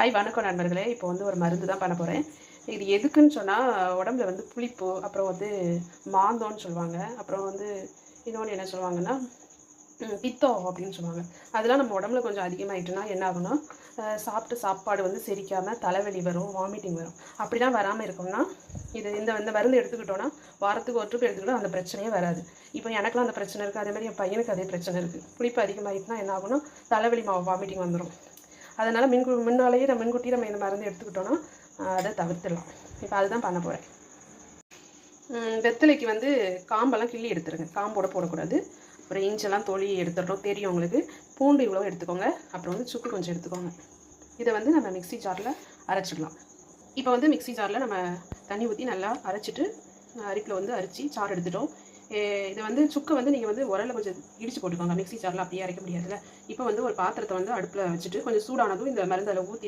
Hi வணக்கம் நண்பர்களே. இப்போ வந்து ஒரு மருந்து தான் பண்ண போகிறேன் இது எதுக்குன்னு சொன்னால் உடம்புல வந்து புளிப்பு அப்புறம் வந்து மாந்தோன்னு சொல்லுவாங்க. அப்புறம் வந்து இன்னொன்று என்ன சொல்லுவாங்கன்னா பித்தோ பித்தம் அப்படின்னு சொல்லுவாங்க. அதெல்லாம் நம்ம உடம்புல கொஞ்சம் அதிகமாயிட்டுனா என்ன ஆகும்னா சாப்பிட்டு சாப்பாடு வந்து செரிக்காமல் தலைவலி வரும் வாமிட்டிங் வரும். அப்படிலாம் வராமல் இருக்கோம்னா இது இந்த இந்த மருந்து எடுத்துக்கிட்டோன்னா வாரத்துக்கு ஒரு ட்ரிப் எடுத்துக்கிட்டோம் அந்த பிரச்சனையே வராது. இப்போ எனக்குலாம் அந்த பிரச்சனை இருக்குது அதே மாதிரி என் பையனுக்கு அதே பிரச்சனை இருக்குது புளிப்பு அதிகமாகிட்டுனா என்ன ஆகும்னா தலைவலி மா வாமிட்டிங் வந்துடும் அதனால் மின் முன்னாலேயே நம்ம முன்கூட்டி நம்ம இந்த மருந்து எடுத்துக்கிட்டோன்னா அதை தவிர்த்துடலாம். இப்போ அதுதான் பண்ண போகிறேன் வெத்தலைக்கு வந்து காம்பெல்லாம் கிள்ளி எடுத்துருங்க. காம்போட போடக்கூடாது. அப்புறம் இஞ்செல்லாம் தொலி எடுத்துடுறோம். தெரியும் உங்களுக்கு. பூண்டு இவ்வளோ எடுத்துக்கோங்க. அப்புறம் வந்து சுக்கு கொஞ்சம் எடுத்துக்கோங்க. இதை வந்து நம்ம மிக்ஸி ஜாரில் அரைச்சிடலாம். இப்போ வந்து மிக்ஸி ஜாரில் நம்ம தண்ணி ஊற்றி நல்லா அரைச்சிட்டு அரிப்பில் வந்து அரிச்சு சாறு எடுத்துட்டோம். இது வந்து சுக்கை வந்து நீங்கள் வந்து உரல்ல கொஞ்சம் இடிச்சு போட்டுக்கோங்க. மிக்சி ஜாரில் அப்படியே அரைக்க முடியாதுல்ல. இப்போ வந்து ஒரு பாத்திரத்தை வந்து அடுப்பில் வச்சுட்டு கொஞ்சம் சூடானதும் இந்த மருந்து அதில் ஊற்றி